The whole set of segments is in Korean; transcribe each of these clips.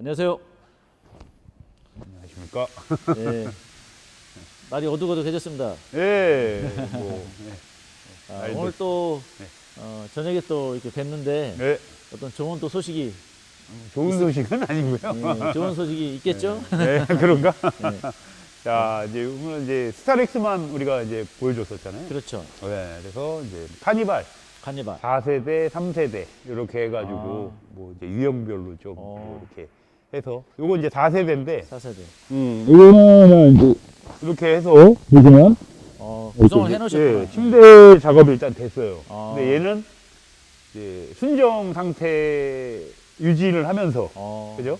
안녕하세요. 안녕하십니까? 예. 날이 어둑어둑 해졌습니다. 예, 뭐, 네. 아, 날도- 오늘 또 네. 어, 저녁에 또 이렇게 뵀는데 네, 어떤 좋은 또 소식이 좋은 소식은 아니고요. 예, 좋은 소식이 있겠죠? 네, 그런가? 네. 자, 이제 오늘 이제 스타렉스만 우리가 이제 보여줬었잖아요. 그렇죠. 네, 그래서 이제 카니발 카니발. 4세대, 3세대 이렇게 해가지고 아. 뭐 이제 유형별로 좀 어. 뭐 이렇게 해서 요거 이제 4세대인데 4세대. 음, 이거는 이제 이렇게 해서 보시면 어, 구성을 이렇게 해놓으셨구나. 예, 침대 작업이 일단 됐어요. 아. 근데 얘는 이제 순정 상태 유지를 하면서 어, 그죠?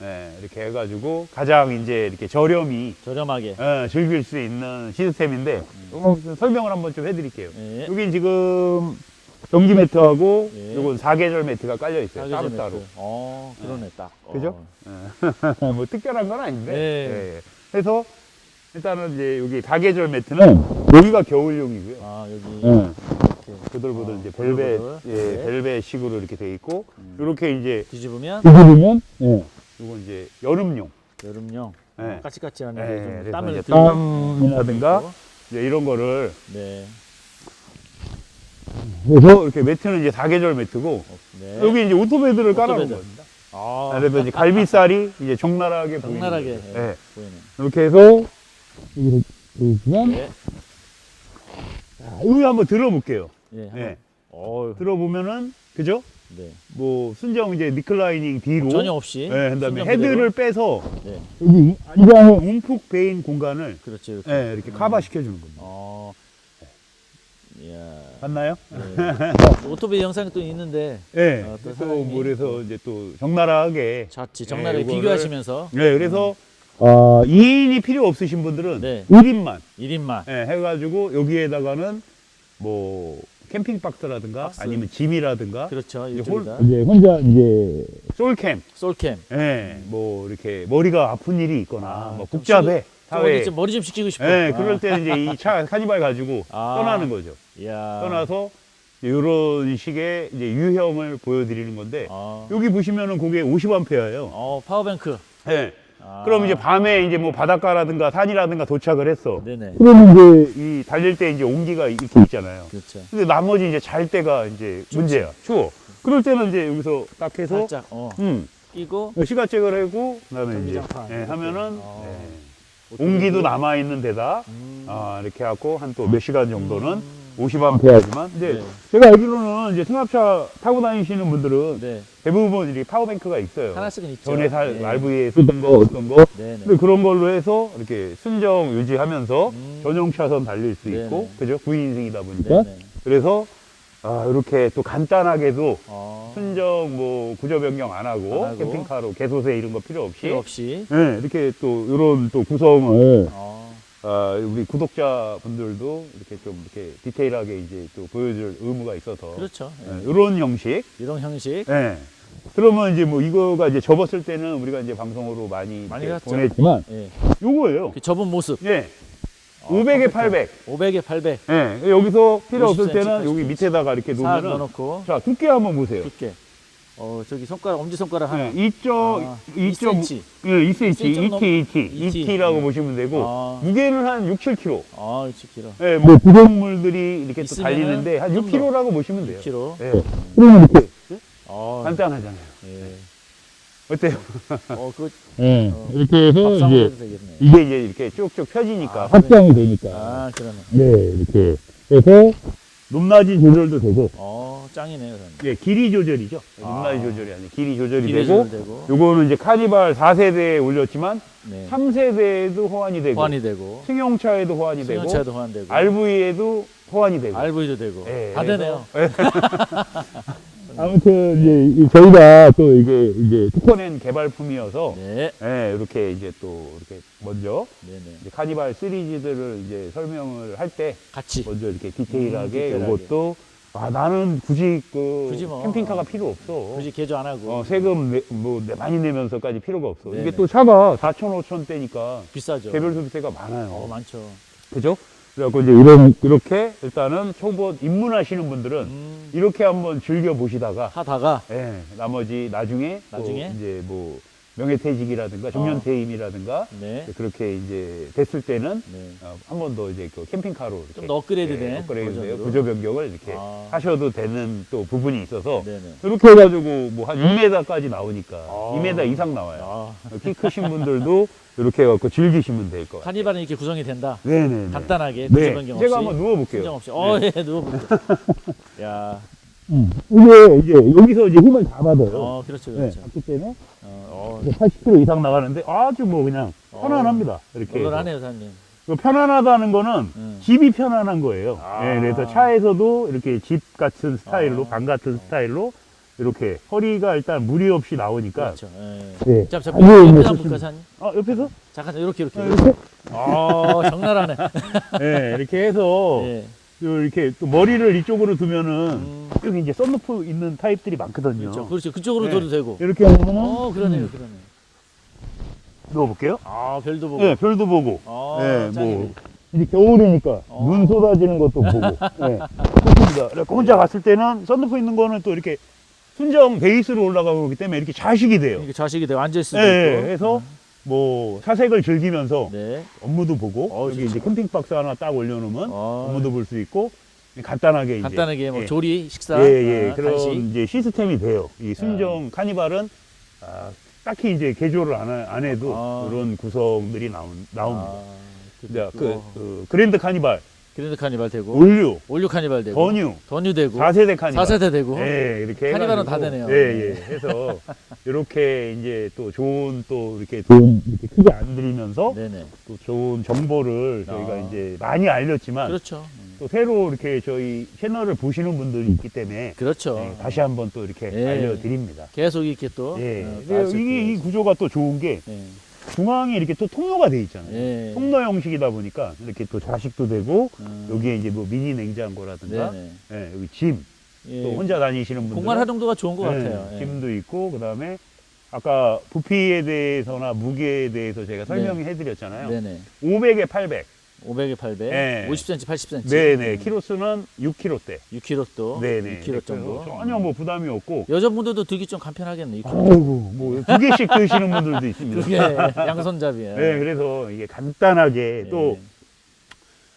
네, 이렇게 해가지고 가장 이제 이렇게 저렴이 저렴하게. 어, 즐길 수 있는 시스템인데 요거 좀 설명을 한번 좀 해드릴게요. 예. 여기 지금 전기 매트하고 예. 요건 사계절 매트가 깔려 있어요. 사계절 따로 따로. 매트. 어, 그러네 딱. 어. 그죠? 뭐 특별한 건 아닌데. 네. 예. 그래서 일단은 이제 여기 사계절 매트는 여기가 겨울용이고요. 아 여기 예. 이렇게 보들보들 어, 이제 벨벳, 보들보들. 예, 네. 벨벳식으로 이렇게 돼 있고, 음. 이렇게 이제 뒤집으면 뒤집으면, 예, 이건 이제 여름용. 여름용. 네. 어, 까칠까칠하네. 예, 좀 그래서 땀을 이제 땀이라든가 있고. 이제 이런 거를 네. 그래서 이렇게 매트는 이제 사계절 매트고, 네. 여기 이제 오토베드를 깔아놓은 오토베드. 겁니다. 아, 그래서 이제 갈비살이 이제 적나라하게 보이는 적나라하게 거죠. 예, 예. 보이네. 이렇게 해서 여기를 보시면 네. 여기 한번 들어볼게요. 예. 예. 어, 들어보면은 그죠? 네. 뭐 순정 이제 리클라이닝 뒤로 전혀 없이. 예, 그다음에 순정 헤드를 그대로. 빼서 네. 여기 안장의 움푹 베인 공간을 그렇죠. 이렇게. 예, 이렇게 음. 커버 시켜주는 겁니다. 어. 이야. 맞나요? 네. 오토베 영상이 또 있는데 예. 어, 또 그래서 사장님이 뭐 그래서 이제 또 적나라하게 자치 정나라하게 예, 이거를- 비교하시면서 예, 그래서 어, 2인이 필요 없으신 분들은 네. 1인만 1인만 예, 해가지고 여기에다가는 뭐 캠핑 박스라든가 박스. 아니면 짐이라든가 그렇죠. 이제 이쪽이다. 이제 혼자 이제 솔캠 솔캠. 예, 뭐 이렇게 머리가 아픈 일이 있거나 아, 뭐좀 국잡에 좀 사회 좀 머리 좀 식히고 싶어. 예, 아. 그럴 때 이제 이 차 카니발 가지고 아. 떠나는 거죠. 이야. 떠나서 이런 식의 이제 유형을 보여드리는 건데 어. 여기 보시면은 그게 50암페어예요. 어, 파워뱅크. 예. 아. 그럼 이제 밤에 이제 뭐 바닷가라든가 산이라든가 도착을 했어. 네네. 그러면 이제 이 달릴 때 이제 온기가 이렇게 있잖아요. 그렇죠. 근데 나머지 이제 잘 때가 이제 문제야. 추워. 그럴 때는 이제 여기서 딱 해서 살짝 어, 음, 끼고 시가잭을 하고 그다음에 이제 전기장판 예. 하면은 어. 예, 온기도 남아 있는 데다 음. 아, 이렇게 하고 한 또 몇 시간 정도는 음. 50암페어지만 이제 네. 제가 알기로는 이제 승합차 타고 다니시는 분들은 네. 대부분 이렇게 파워뱅크가 있어요. 하나씩은 있죠. 전에 사, 네. RV에 쓰던 거 어떤 거. 네 네. 근데 그런 걸로 해서 이렇게 순정 유지하면서 음. 전용 차선 달릴 수 네네. 있고 그죠? 9인승이다 보니까 네 네. 그래서 아, 이렇게 또 간단하게도 어. 순정 뭐 구조 변경 안 하고, 안 하고. 캠핑카로 개소세 이런 거 필요 없이 필요 없이. 네, 이렇게 또 이런 또 구성을 어. 아, 우리 구독자분들도 이렇게 좀 이렇게 디테일하게 이제 또 보여줄 의무가 있어서 그렇죠. 예. 네, 이런 형식. 이런 형식. 네. 그러면 이제 뭐 이거가 이제 접었을 때는 우리가 이제 방송으로 많이, 많이 갔죠. 보냈지만 예. 요거예요. 그 접은 모습. 예. 어, 500에 컴퓨터. 800. 500에 800. 예. 여기서 필요 없을 50cm, 때는 여기 80cm. 밑에다가 이렇게 싹 놓으면 넣어놓고 자, 두께 한번 보세요. 두께. 어 저기 손가락 엄지 손가락 하나. 네, 2점, 아, 2점, 2cm. 예, 2cm, 2cm 2T, 2T, ET. 2T라고 음. 보시면 되고, 아. 무게는 한 6, 7kg. 아, 60kg. 예, 뭐, 구동물들이 이렇게 또 있으면은 달리는데, 한 좀 6kg라고 보시면 돼요. 6kg. 예. 그러면 이렇게 어. 간단하잖아요. 예. 어때요? 어, 그 예, 어, 이렇게 해서 밥상으로 이제, 해도 되겠네. 이게 이제 이렇게 쭉쭉 펴지니까. 아, 확장이 되니까. 아, 그러네. 네, 이렇게. 해서, 높낮이 조절도 되고, 어, 짱이네요, 그럼. 예, 길이 조절이죠. 아. 높낮이 조절이 아니라 길이 조절이 길이 되고, 조절되고. 요거는 이제 카니발 4세대에 올렸지만, 네. 3세대에도 호환이 되고, 호환이 되고. 승용차에도 호환이 되고, 승용차도 호환되고. RV에도 호환이 되고. RV도 되고. 예, 다 되네요. 아무튼 이제 이- 저희가 또 이게 이제 특허낸 개발품이어서 네. 예, 이렇게 이제 또 이렇게 먼저 네네. 이제 카니발 시리즈들을 이제 설명을 할 때 같이. 먼저 이렇게 디테일하게 음, 디테일하게. 이것도 아 나는 굳이 그 굳이 뭐. 캠핑카가 필요 없어. 굳이 개조 안 하고. 어, 세금 내, 뭐 내- 많이 내면서까지 필요가 없어. 네네. 이게 또 차가 4천 5천 대니까 비싸죠. 개별 소비세가 많아요. 어, 많죠. 그죠? 그래갖고 이제 이런 이렇게 일단은 초보 입문하시는 분들은 음, 이렇게 한번 즐겨 보시다가 하다가 예, 나머지 나중에 또 나중에? 이제 뭐 명예퇴직이라든가 정년퇴임이라든가 네. 그렇게 이제 됐을 때는 네. 어, 한 번 더 이제 그 캠핑카로 이렇게 좀더 업그레이드된 예. 버전으로. 구조 변경을 이렇게 아. 하셔도 되는 또 부분이 있어서 네네. 이렇게 해가지고 뭐 한 2m까지 나오니까 아. 2m 이상 나와요. 아, 키 크신 분들도 이렇게 해갖고 즐기시면 될 것 같아요. 카니발은 이렇게 구성이 된다. 네네. 간단하게 구조 네. 변경 없이. 제가 한번 누워볼게요. 없이. 어, 예, 누워볼게요. 야, 음. 이게 이제 여기서 이제 힘을 다 받아요. 어, 그렇죠, 네, 그렇죠. 그렇기 때문에 어, 80kg 이상 나가는데 아주 뭐 그냥 어. 편안합니다. 이렇게. 해서. 놀라네요, 사장님. 그 편안하다는 거는 음. 집이 편안한 거예요. 아. 네, 그래서 차에서도 이렇게 집 같은 스타일로, 아. 방 같은 스타일로 이렇게 허리가 일단 무리 없이 나오니까. 그렇죠. 예. 네. 자, 자, 아주 뭐 옆에 한번. 볼까요, 사장님? 아, 옆에서? 잠깐, 이렇게, 이렇게. 아, 이렇게? 어, 적나라하네. 네, 이렇게 해서 예. 또 이렇게 또 머리를 이쪽으로 두면은 음, 여기 이제 썬루프 있는 타입들이 많거든요. 그렇죠. 그렇죠. 그쪽으로 네. 둬도 되고. 이렇게 하면은 어, 그러네요, 음, 그러네. 누워볼게요. 아, 별도 보고. 네, 별도 보고. 아, 네, 짱이네. 뭐 이제 겨울이니까 어. 눈 쏟아지는 것도 보고. 네, 좋습니다. 그래서 혼자 갔을 때는 썬루프 있는 거는 또 이렇게 순정 베이스로 올라가고 그렇기 때문에 이렇게 좌식이 돼요. 이렇게 좌식이 되고 앉을 수도 네, 있고. 그래서 뭐 사색을 즐기면서 네. 업무도 보고 어, 여기. 이제 캠핑 박스 하나 딱 올려놓으면 어, 업무도 볼 수 있고 간단하게 이제 간단하게 뭐 예. 조리, 식사, 예, 예. 아, 그런 간식. 이제 시스템이 돼요. 이 순정 카니발은 아, 딱히 이제 개조를 안, 하- 안 해도 아. 그런 구성들이 나온, 나옵니다. 아, 자, 그, 그, 그 그랜드 카니발, 그랜드 카니발 되고 올류, 올류 카니발 되고 더뉴, 더뉴 되고 4세대 카니발. 4세대 되고 예, 이렇게 카니발은 해가지고, 다 되네요. 예, 예. 해서 이렇게 이제 또 좋은 또 이렇게 돈 이렇게 크게 안 들이면서 네네 또 좋은 정보를 저희가 아. 이제 많이 알렸지만 그렇죠 음, 또 새로 이렇게 저희 채널을 보시는 분들이 있기 때문에 그렇죠 네, 다시 한번 또 이렇게 예. 알려드립니다. 계속 이렇게 또 예. 어, 이게, 이. 구조가 또 좋은 게 예. 중앙에 이렇게 또 통로가 돼 있잖아요. 예. 통로 형식이다 보니까 이렇게 또 좌식도 되고 음, 여기에 이제 뭐 미니 냉장고라든가 네네 예, 여기 짐, 예. 또 혼자 다니시는 분들 공간 활용도가 좋은 것 같아요 예. 짐도 있고 그다음에 아까 부피에 대해서나 무게에 대해서 제가 설명해 드렸잖아요. 네네 500에 800. 500에 800 예. 50cm 80cm 네네. 키로수는 6kg대. 6kg 또 네네. 6kg 정도 전혀 뭐 부담이 없고. 여자분들도 들기 좀 간편하겠네 6kg 아이고 뭐두 개씩 드시는 분들도 있습니다. 그게 양손잡이에요 네, 그래서 이게 간단하게 예. 또,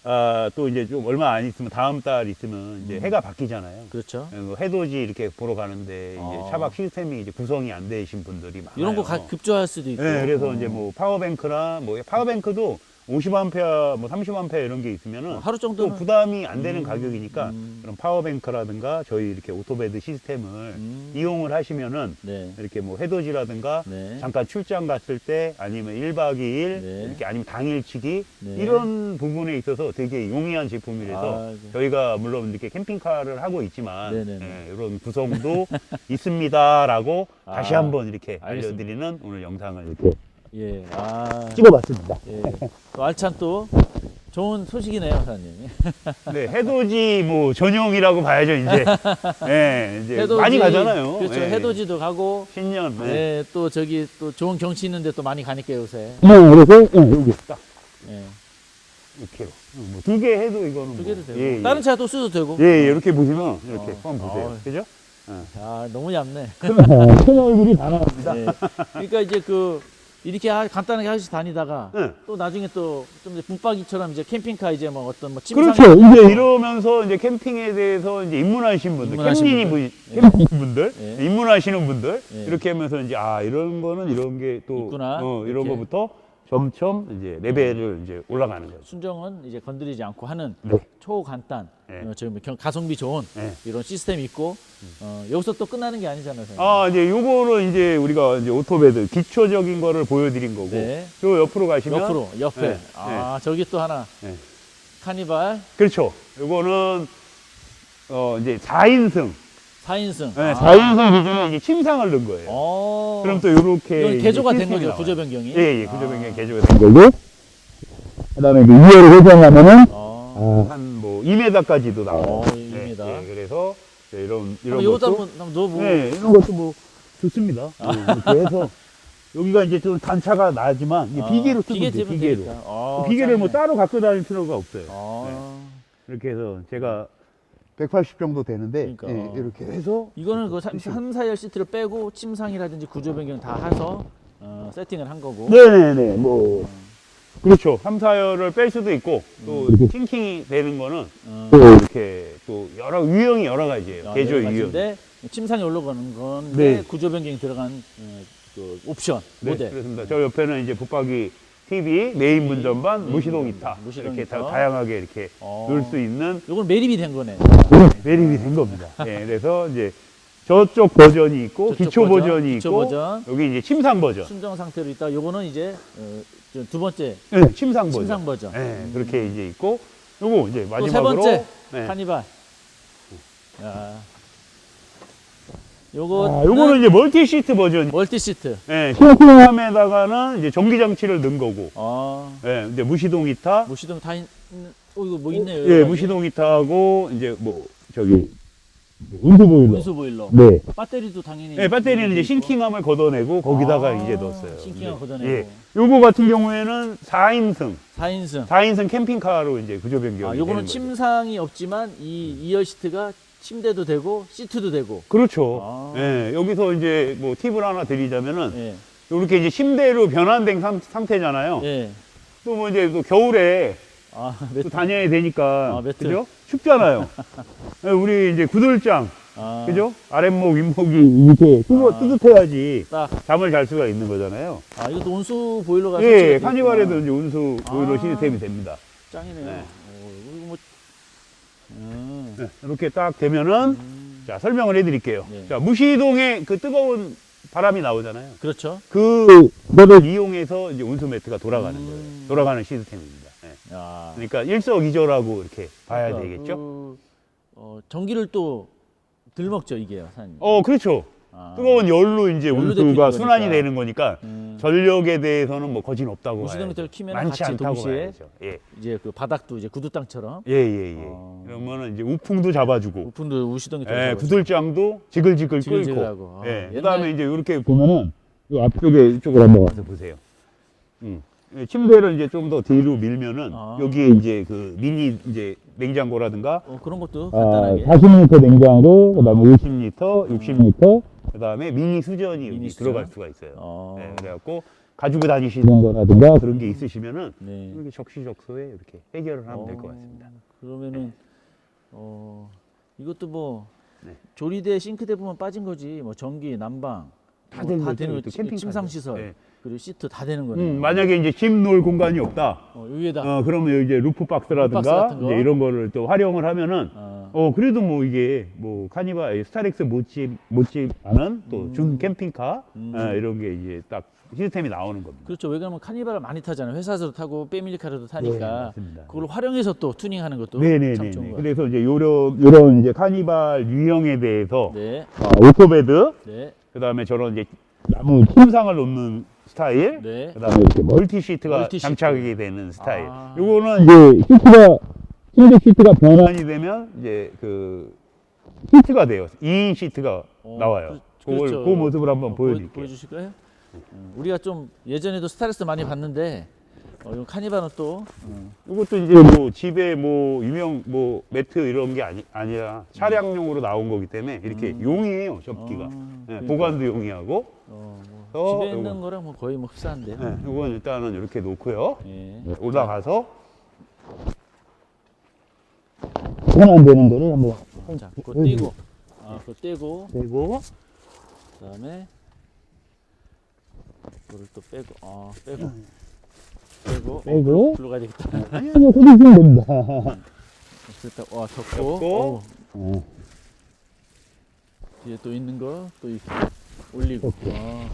아, 또 이제 좀 얼마 안 있으면 다음 달 있으면 이제 음. 해가 바뀌잖아요. 그렇죠 어, 해돋이 이렇게 보러 가는데 이제 아. 차박 시스템이 이제 구성이 안 되신 분들이 많아요. 이런 거 가- 급조할 수도 있고 네, 그래서 어. 이제 뭐 파워뱅크나 뭐 파워뱅크도 50A, 뭐 30A 이런 게 있으면은 하루 또 정도는 부담이 안 되는 음, 가격이니까 음. 그런 파워뱅크라든가 저희 이렇게 오토베드 시스템을 음. 이용을 하시면은 네. 이렇게 뭐 해돋이라든가 네. 잠깐 출장 갔을 때 아니면 1박 2일 네. 이렇게 아니면 당일치기 네. 이런 부분에 있어서 되게 용이한 제품이라서 아, 네. 저희가 물론 이렇게 캠핑카를 하고 있지만 네 네 네. 예, 이런 구성도 있습니다라고 아, 다시 한번 이렇게 알겠습니다. 알려드리는 오늘 영상을 이렇게 예. 아. 찍어봤습니다. 예. 또 알찬 또 좋은 소식이네요, 사장님. 네, 해돋이 뭐 전용이라고 봐야죠 이제. 네, 이제 해돋이, 많이 가잖아요. 그렇죠. 네. 해돋이도 가고, 신년. 네. 네. 또 저기 또 좋은 경치 있는데 또 많이 가니까 요새. 네, 그래서 여기 딱 예. 이렇게 뭐 두 개 해도 이거는 두 개도 뭐, 되고. 예, 예. 다른 차도 써도 되고. 예, 예, 이렇게 보시면 이렇게 어. 한번 보세요. 어. 그죠? 아, 너무 얇네. 큰 얼굴이 다 나옵니다. 예. 그러니까 이제 그 이렇게 하- 간단하게 하시 다니다가 네. 또 나중에 또좀 붙박이처럼 이제 캠핑카 이제 뭐 어떤 뭐 침상 그렇죠. 이제 이러면서 이제 캠핑에 대해서 이제 입문하신 분들, 입문하신 캠핑이 분들. 분, 캠핑 분들, 예. 입문하시는 분들 예. 이렇게 하면서 이제 아 이런 거는 이런 게 또 있구나. 어, 이런 이렇게. 거부터 점점 이제 레벨을 이제 올라가는 거죠. 순정은 이제 건드리지 않고 하는 네. 초간단, 네. 어, 저기 뭐 경- 가성비 좋은 네. 이런 시스템이 있고 어, 여기서 또 끝나는 게 아니잖아요. 선생님. 아 이제 요거는 이제 우리가 이제 오토베드 기초적인 거를 보여드린 거고, 네. 저 옆으로 가시면 옆으로 옆에 네, 아 저기 또 하나 네. 카니발 그렇죠. 요거는 어 이제 4인승, 4인승. 네, 4인승 기준에 이게 침상을 넣은 거예요. 어. 그럼 또 이건 이제 개조가 된 거죠. 나와요. 구조 변경이. 예, 예, 구조 아. 변경 개조가 된 거고. 그다음에 이제 2열을 회전하면은 어. 한뭐 2m까지도 나와요. 어, 네, 2m. 예, 그래서 이제 이런 이런 한번 이것도 것도 한번 한번 넣어보고. 네, 이런 것도 뭐 좋습니다. 네, 이렇게 해서 여기가 이제 좀 단차가 나지만 이게 아, 비계로 쓰면 돼요. 비계로. 되니까. 어, 비계를 뭐 짱이네. 따로 갖고 다닐 필요가 없어요. 어. 이렇게 해서 제가 180 정도 되는데 그러니까. 예, 이렇게 해서 이거는 그 3, 4열 시트를 빼고 침상이라든지 구조 변경 다 해서 어, 어, 세팅을 한 거고. 네네네, 뭐. 그렇죠. 3, 4열을 뺄 수도 있고, 또 음. 이렇게 팅킹이 되는 거는 어, 또 이렇게 또 여러 유형이 여러 가지예요. 아, 개조 여러 유형. 가지인데 침상에 올라가는 건데 네. 구조 변경이 들어간 어, 그 옵션 네, 모델. 그렇습니다. 저 옆에는 이제 붙박이 TV, 메인 분전반, 음, 무시동 무시동 이렇게 다. 다양하게 이렇게 어. 놓을 수 있는 요건 매립이 된 거네. 매립이 된 겁니다. 예, 그래서 이제 저쪽 버전이 있고 저쪽 기초 버전, 버전 이 기초 있고 버전. 여기 이제 침상 버전. 순정 상태로 있다. 요거는 이제 어, 저두 번째 네, 침상 버전. 침상 버전. 예, 음. 그렇게 이제 있고 요거 이제 또 마지막으로 세 번째 네. 카니발. 야. 요거 아, 요거는 이제 멀티 시트 버전. 멀티 시트. 예, 싱크함에다가는 이제 전기 장치를 넣은 거고. 아, 예, 이제 무시동 이타. 무시동 다 있, 어 이거 뭐 있네요. 예, 여기. 무시동 이타하고 이제 뭐 저기 온수 보일러. 온수 보일러. 네. 배터리도 당연히. 네, 배터리는 이제 있고. 싱킹함을 걷어내고 거기다가 아, 이제 넣었어요. 싱킹함 네. 걷어내고. 예. 요거 같은 경우에는 4인승, 4인승. 4인승 캠핑카로 이제 구조 변경이 아, 요거는. 침상이 없지만 이 2열 시트가 침대도 되고 시트도 되고. 그렇죠. 아. 예, 여기서 이제 뭐 팁을 하나 드리자면은 예. 이렇게 이제 침대로 변환된 상, 상태잖아요. 예. 또 뭐 이제 또 겨울에 아, 또 매트. 다녀야 되니까 아, 매트. 그죠? 춥잖아요. 예, 우리 이제 구들장 아, 그죠? 아랫목 윗목이 이렇게 뜨거, 아. 뜨뜻해야지 딱. 잠을 잘 수가 있는 거잖아요. 아, 이것도 온수 보일러가 예, 설치가 돼 카니발에도 있구나. 이제 운수 보일러 아. 시스템이 됩니다. 짱이네요. 네. 네, 이렇게 딱 되면은 음. 자 설명을 해드릴게요. 네. 자 무시동에 그 뜨거운 바람이 나오잖아요. 그렇죠. 그 거를 이용해서 이제 운수 매트가 돌아가는 음. 거예요. 돌아가는 시스템입니다. 네. 야. 그러니까 일석이조라고 이렇게 봐야 그러니까 되겠죠. 그, 어, 전기를 또덜 먹죠, 이게요, 사장님. 어 그렇죠. 아. 뜨거운 열로 이제 열로 데피는 순환이 거니까. 되는 거니까 음. 전력에 대해서는 뭐 거진 없다고 무시동 봐야죠. 밑을 키면 많지 같이 않다고 동시에 봐야죠. 예. 이제 그 바닥도 이제 구두 땅처럼 예, 예, 예. 어. 그러면은 이제 우풍도 잡아주고, 우풍도 우시동이 예, 구들장도 지글지글 끓고, 지글지글하고. 아, 예. 옛날- 그다음에 이제 이렇게 보면은 이 앞쪽에 이쪽으로 한번 와서 보세요. 음. 예, 침대를 이제 좀 더 뒤로 밀면은 아. 여기에 이제 그 미니 이제 냉장고라든가 어, 그런 것도 아, 간단하게. 40리터 냉장고, 그다음에 50리터, 60리터, 그다음에 미니 수전이 미니 여기 수전. 들어갈 수가 있어요. 어. 예, 그래갖고 가지고 다니시는 거라든가 그런 게 있으시면은 네. 이렇게 적시적소에 이렇게 해결을 하면 될것 어, 같습니다. 그러면은 어 이것도 뭐 네. 조리대 싱크대 부분 빠진 거지 뭐 전기 난방 다 뭐 되는 다 거죠. 되는 또 거지 캠핑카죠. 침상 시설 네. 그리고 시트 다 되는 거네. 음, 만약에 이제 짐 놓을 공간이 없다. 어, 여기에다 어, 그러면 이제 루프 루프 박스 박스라든가 같은 거. 이제 이런 거를 또 활용을 하면은 어, 어 그래도 뭐 이게 뭐 카니발 스타렉스 못지 못지 않은 또 준 캠핑카 음. 어, 이런 게 이제 딱 시스템이 나오는 겁니다. 그렇죠. 왜 그러면 카니발을 많이 타잖아요. 회사에서도 타고 패밀리카로도 타니까 네, 맞습니다. 그걸 활용해서 또 투닝하는 것도 네네네. 참 좋은 거예요. 그래서 이제 요런 요런 이제 카니발 유형에 대해서 네, 어, 오토베드 네, 그다음에 저런 이제 나무 침상을 놓는 스타일 네. 그다음에 이렇게 멀티 시트가 멀티 시트. 장착이 되는 스타일. 아. 요거는 이제 시트가 침대 시트가 변환이 되면 이제 그 시트가 돼요. 2인 시트가 어, 나와요. 그- 그걸 그렇죠. 그 모습을 한번 어, 보여드릴게요. 보여, 주실 거예요? 음, 우리가 좀 예전에도 스타렉스 많이 봤는데 어, 이 카니발은 또 음, 이것도 이제 뭐 집에 뭐 유명 뭐 매트 이런 게 아니 아니라 차량용으로 나온 거기 때문에 이렇게 용이에요 접기가. 어, 예, 그러니까. 보관도 용이하고. 어, 뭐 어, 집에 있는 요거. 거랑 뭐 거의 뭐 흡사한데요. 예, 이건 일단은 이렇게 놓고요. 예. 올라가서 변환되는 거를 한번 자, 그거 떼고, 아, 그거 떼고, 빼고 그다음에 이거를 또 빼고, 아, 빼고, 빼고, 빼고. 어, 불러가야 되겠다. 아니 아니요 소리시면 됩니다. 됐다. 와, 덮고, 덮고. 어우, 어, 뒤에 또 있는 거 또 이렇게 올리고. 아,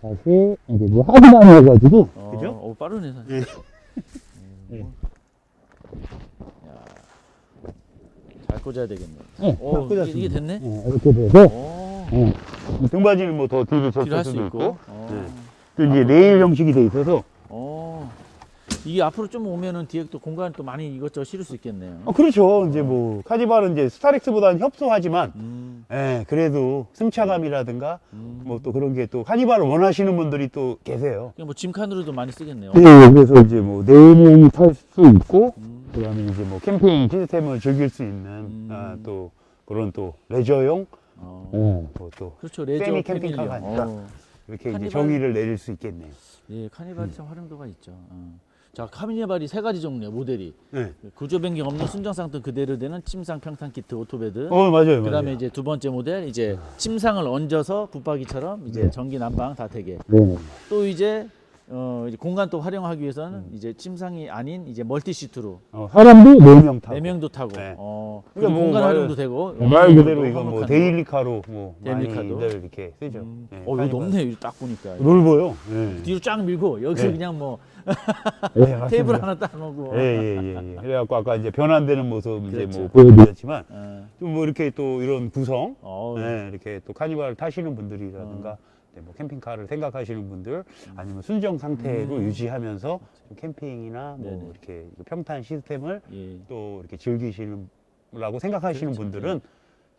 다시 이제 뭐 하드만 해가지고 어, 그죠? 어, 빠르네. 사실. 예. 음, 야, 잘 꽂아야 되겠네. 네, 오, 딱 이게, 꽂았습니다. 이게 됐네. 예, 이렇게 돼서 오, 예. 등받이는 뭐더 뒤로 뒤로 할수 있고. 있고 어. 네. 또 이제 레일 형식이 돼 있어서 어. 이게 앞으로 좀 오면은 뒤에 또 공간 또 많이 이것저것 실을 수 있겠네요. 어, 그렇죠. 이제 뭐 카니발은 이제 스타렉스보다는 협소하지만 음, 예, 그래도 승차감이라든가 음. 뭐 또 그런 게 또 카니발을 원하시는 분들이 또 계세요. 뭐 짐칸으로도 많이 쓰겠네요. 예, 그래서 이제 뭐네 명이 탈 수 있고 음, 그 다음에 이제 뭐 캠핑 시스템을 즐길 수 있는 음. 아, 또 그런 또 레저용 어. 예, 뭐또 그렇죠. 레저 세미 패밀리용. 캠핑카가 아니라. 어. 이제 카니발- 정의를 내릴 수 있겠네요. 예, 카니발이 참 활용도가 있죠. 어. 자, 카니발이 세 가지 종류예요, 모델이. 네. 구조 변경 없는 순정 상태 그대로 되는 침상 평탄 키트 오토베드. 어 맞아요. 그다음에 맞아요. 이제 두 번째 모델 이제 침상을 얹어서 붙박이처럼 이제 네. 전기 난방 다 되게. 네. 또 이제 어 이제 공간 또 활용하기 위해서는 음. 이제 침상이 아닌 이제 멀티 시트로 어, 사람도 네명 타고. 네 명도 타고 네. 어 그러니까 뭐 공간 말- 활용도 되고 말 그대로 또 이건 뭐 데일리카로 뭐 데일리카도. 많이들 이렇게 쓰죠. 음. 네, 어 이거 카니발. 이거 딱 보니까 넓어요. 네. 뒤로 쫙 밀고 여기서 네. 그냥 뭐 네, 맞습니다. 테이블 하나 딱 놓고 예, 예, 예, 예. 그래갖고 아까 이제 변환되는 모습 이제 그렇죠. 뭐 보여드렸지만 어, 좀 뭐 이렇게 또 이런 구성, 어, 네, 이렇게 또 카니발 타시는 분들이라든가 네, 뭐 캠핑카를 생각하시는 분들 아니면 순정 상태로 음. 유지하면서 좀 캠핑이나 뭐 네네. 이렇게 평탄 시스템을 예. 또 이렇게 즐기시는 라고 생각하시는 그렇죠. 분들은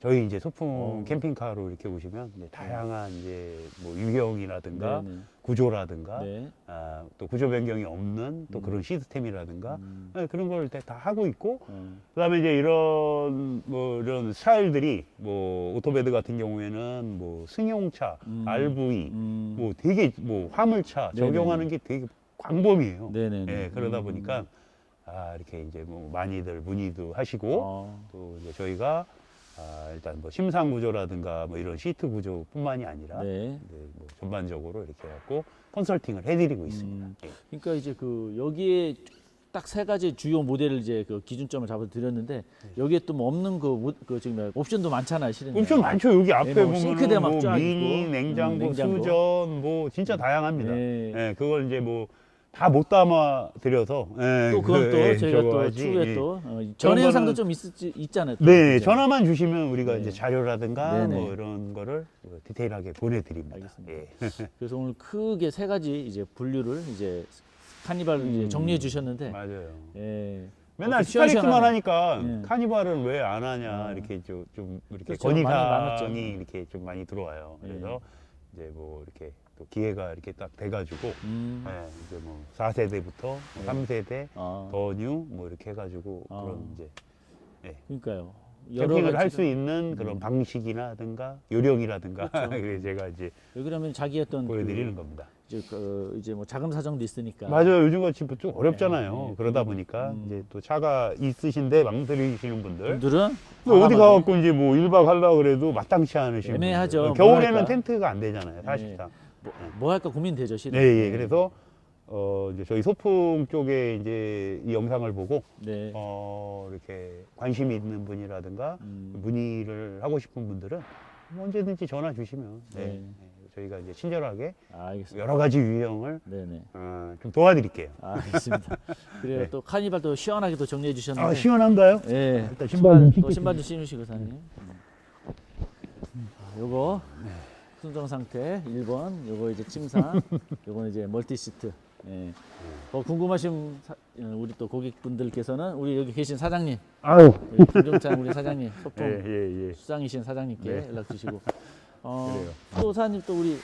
저희 이제 소품 어. 캠핑카로 이렇게 보시면 이제 다양한 이제 뭐 유형이라든가 네네. 구조라든가 네. 아, 또 구조 변경이 없는 또 음. 그런 시스템이라든가 음, 네, 그런 걸 다 하고 있고 어, 그다음에 이제 이런 뭐 이런 스타일들이 뭐 오토베드 같은 경우에는 뭐 승용차, 음. RV 음, 뭐 되게 뭐 화물차 네네. 적용하는 게 되게 광범위해요. 네네네. 예, 그러다 음, 보니까 아, 이렇게 이제 뭐 많이들 문의도 하시고 어, 또 이제 저희가 아, 일단 뭐 심상 구조라든가 뭐 이런 시트 구조뿐만이 아니라 네. 이제 뭐 전반적으로 이렇게 해갖고 컨설팅을 해드리고 있습니다. 음. 예. 그러니까 이제 그 여기에 딱 세 가지 주요 모델을 이제 그 기준점을 잡아 드렸는데 여기에 또 뭐 없는 그, 모- 그 지금 뭐야, 옵션도 많잖아요, 실은. 엄청 많죠. 여기 앞에 뭐 보면 싱크대 막쫙 뭐 미니, 있고, 냉장고, 음, 냉장고. 수전 뭐 진짜 다양합니다. 네. 예, 그걸 이제 뭐 다 못 담아 드려서 예, 또 그건 그, 또 예, 저희가 저거 또. 추후에 예. 또 어, 영상도 거는- 좀 있, 있잖아요. 또. 네, 그죠? 전화만 주시면 우리가 네. 이제 자료라든가 네네. 뭐 이런 거를 디테일하게 보내드립니다. 알겠습니다. 예. 그래서 오늘 크게 세 가지 이제 분류를 이제 카니발 이제 음. 정리해 주셨는데 맞아요. 예. 맨날 어, 스타렉스만 시원시원하네. 하니까 예. 카니발은 왜 안 하냐 어. 이렇게 좀, 좀 이렇게 그렇죠. 많이. 건의사항이 이렇게 좀 많이 들어와요. 예. 그래서 이제 뭐 이렇게 또 기회가 이렇게 딱 돼가지고 음. 예, 이제 뭐 4세대부터 뭐 네. 3세대 아, 더뉴 뭐 이렇게 해가지고 아. 그런 이제 그러니까요. 캠핑을 할 수 가지가- 있는 그런 음. 방식이라든가 요령이라든가 그렇죠. 그래서 제가 이제 왜 그러면 자기 어떤 보여드리는 그, 겁니다. 이제 그 이제 뭐 자금 사정도 있으니까. 맞아요. 요즘 같이 좀 어렵잖아요. 네, 네. 그러다 보니까 음. 이제 또 차가 있으신데 망설이시는 분들 분들은 또 어디 가갖고 이제 뭐 1박 하려고 그래도 마땅치 않으신 애매하죠. 분들. 뭐 겨울에는 할까? 텐트가 안 되잖아요. 사실상. 뭐, 뭐 할까 고민되죠, 실은. 네, 예. 그래서 어 이제 저희 소풍 쪽에 이제 이 영상을 보고 네. 어 이렇게 관심이 있는 분이라든가 음. 문의를 하고 싶은 분들은 뭐 언제든지 전화 주시면 네. 네. 네, 저희가 이제 친절하게 아, 알겠습니다. 여러 가지 유형을 네네. 어, 좀 도와드릴게요. 아, 알겠습니다. 그래요. 네. 또 카니발 또 시원하게 또 정리해 주셨는데. 아 시원한가요? 예. 일단 신발 좀 또. 신발 좀 신으시고 사장님. 음. 아, 요거 순정 상태 1번. 요거 이제 침상. 요거는 이제 멀티 시트. 예. 어, 궁금하신 사- 어, 우리 또 고객분들께서는 우리 여기 계신 사장님, 아유. 우리 김종찬 우리 사장님, 소품 예, 예, 예. 수장이신 사장님께 네. 연락 주시고. 어, 그래요. 또 사장님 또 우리 또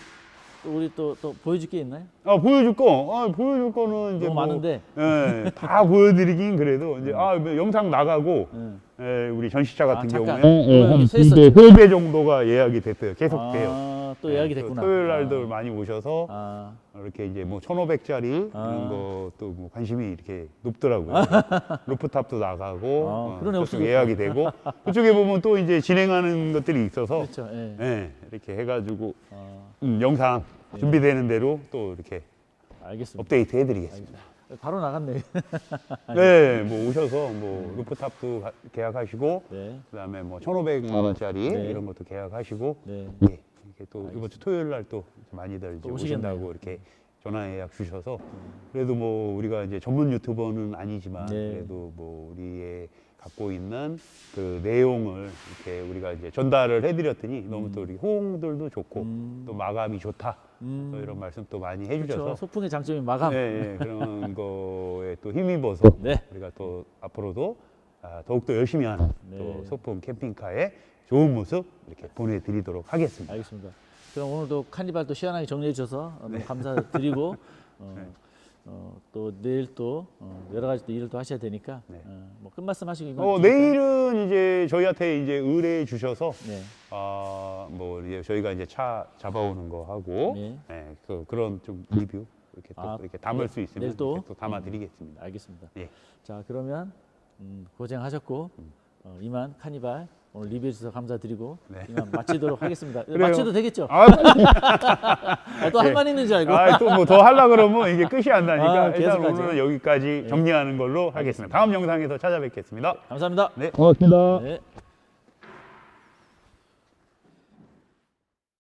우리 또 또 보여줄 게 있나요? 아 보여줄 거, 아 보여줄 거는 이제 너무 뭐, 많은데. 예, 다 보여드리긴 그래도 이제 아 뭐 영상 나가고 응. 예, 우리 전시차 아, 같은 잠깐. 경우에 예, 예, 한한세 개, 두개, 세개 정도가 예약이 됐어요. 계속 돼요. 아, 또 예약이 예, 됐구나. 토요일 날도 아. 많이 오셔서 아, 이렇게 이제 뭐 1,500짜리 아. 이런 것도 뭐 관심이 이렇게 높더라고요. 루프탑도 나가고 아, 어, 그러네, 그쪽 없어졌다. 예약이 되고 그쪽에 보면 또 이제 진행하는 것들이 있어서 그렇죠. 예. 예, 이렇게 해가지고 아, 음, 영상 예. 준비되는 대로 또 이렇게 알겠습니다. 업데이트 해드리겠습니다. 바로 나갔네. 네, 뭐 오셔서 뭐 루프탑도 가- 계약하시고 네, 그다음에 뭐 1,500만 원짜리 네. 이런 것도 계약하시고 네. 예. 이렇게 또 이번 주 토요일 날 또 많이들 이제 또 오시겠네요. 오신다고 이렇게 전화 예약 주셔서 그래도 뭐 우리가 이제 전문 유튜버는 아니지만 네. 그래도 뭐 우리의 갖고 있는 그 내용을 이렇게 우리가 이제 전달을 해드렸더니 너무 또 우리 호응들도 좋고 음. 또 마감이 좋다 음, 또 이런 말씀 또 많이 그렇죠. 해주셔서 소풍의 장점이 마감. 예, 예, 그런 거에 또 힘입어서 네. 우리가 또 앞으로도 아, 더욱더 열심히 하는 네. 또 소풍 캠핑카의 좋은 모습 이렇게 보내드리도록 하겠습니다. 알겠습니다. 그럼 오늘도 카니발 또 시원하게 정리해 주셔서 너무 감사드리고 어, 어, 또 내일 또 어, 여러 가지 또 일을 또 하셔야 되니까 네. 어, 뭐 끝말씀 하시고 어, 내일은 이제 저희한테 이제 의뢰해 주셔서 네. 아, 뭐 이제 저희가 이제 차 잡아오는 거 하고 네. 네, 그 그런 좀 리뷰 이렇게 또 아, 이렇게 담을 네. 수 있으면 내일 또? 이렇게 또 담아 드리겠습니다. 알겠습니다. 예. 자 그러면 음, 고생하셨고 어, 이만 카니발 오늘 리뷰해 주셔서 감사드리고 네. 이만 마치도록 하겠습니다. 그래요. 마쳐도 되겠죠? 아, 아, 또할 말 있는 줄 알고. 아, 또 뭐 더 하려 그러면 이게 끝이 안 나니까 아, 일단 계속하죠. 오늘은 여기까지 정리하는 걸로 하겠습니다. 다음 영상에서 찾아뵙겠습니다. 감사합니다. 네, 고맙습니다. 네.